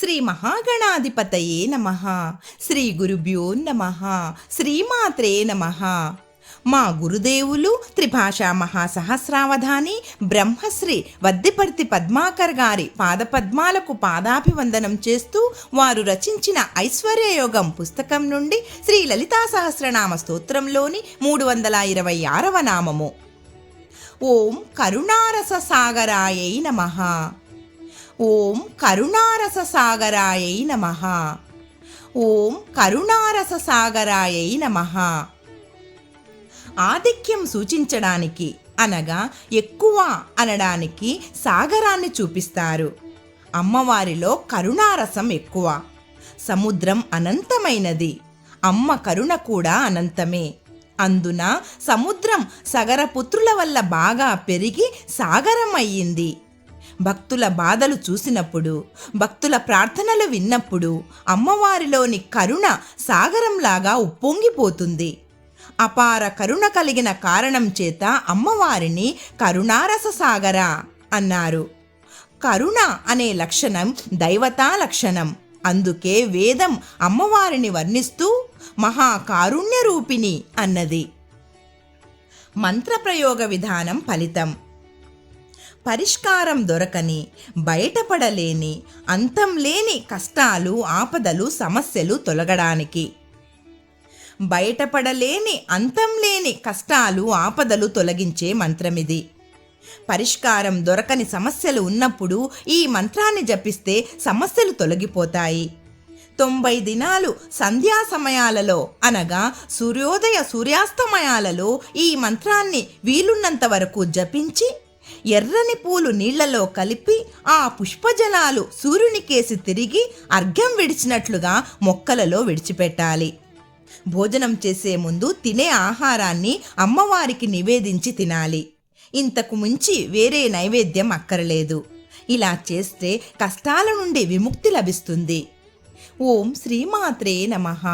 శ్రీ మహాగణాధిపతయే నమ. శ్రీ గురుభ్యో నమ. శ్రీమాత్రే నమ. మా గురుదేవులు త్రిభాషా మహాసహస్రావధాని బ్రహ్మశ్రీ వద్దిపర్తి పద్మాకర్ గారి పాదపద్మాలకు పాదాభివందనం చేస్తూ వారు రచించిన ఐశ్వర్యయోగం పుస్తకం నుండి శ్రీ లలితా సహస్రనామ స్తోత్రంలోని మూడు వందల ఇరవై ఆరవ నామము. ఓం కరుణారస సాగరాయై నమ. ఓం కరుణారస సాగరాయై నమ. ఓం కరుణారస సాగరాయై నమ. ఆధిక్యం సూచించడానికి అనగా ఎక్కువ అనడానికి సాగరాన్ని చూపిస్తారు. అమ్మవారిలో కరుణారసం ఎక్కువ. సముద్రం అనంతమైనది. అమ్మ కరుణ కూడా అనంతమే. అందున సముద్రం సగరపుత్రుల వల్ల బాగా పెరిగి సాగరం అయ్యింది భక్తుల బాధలు చూసినప్పుడు భక్తుల ప్రార్థనలు విన్నప్పుడు అమ్మవారిలోని కరుణ సాగరంలాగా ఉప్పొంగిపోతుంది. అపార కరుణ కలిగిన కారణం చేత అమ్మవారిని కరుణారస సాగర అన్నారు. కరుణ అనే లక్షణం దైవతా లక్షణం. అందుకే వేదం అమ్మవారిని వర్ణిస్తూ మహాకారుణ్య రూపిణి అన్నది. మంత్రప్రయోగ విధానం ఫలితం. పరిష్కారం దొరకని బయటపడలేని అంతం లేని కష్టాలు ఆపదలు సమస్యలు తొలగడానికి. బయటపడలేని అంతం లేని కష్టాలు ఆపదలు తొలగించే మంత్రమిది. పరిష్కారం దొరకని సమస్యలు ఉన్నప్పుడు ఈ మంత్రాన్ని జపిస్తే సమస్యలు తొలగిపోతాయి. తొంభై దినాలు సంధ్యా సమయాలలో అనగా సూర్యోదయ సూర్యాస్తమయాలలో ఈ మంత్రాన్ని వీలున్నంత వరకు జపించి ఎర్రని పూలు నీళ్ళలో కలిపి ఆ పుష్పజలాలు సూర్యునికేసి తిరిగి అర్ఘ్యం విడిచినట్లుగా మొక్కలలో విడిచిపెట్టాలి. భోజనం చేసే ముందు తినే ఆహారాన్ని అమ్మవారికి నివేదించి తినాలి. ఇంతకు మించి వేరే నైవేద్యం అక్కరలేదు. ఇలా చేస్తే కష్టాల నుండి విముక్తి లభిస్తుంది. ఓం శ్రీమాత్రే నమః.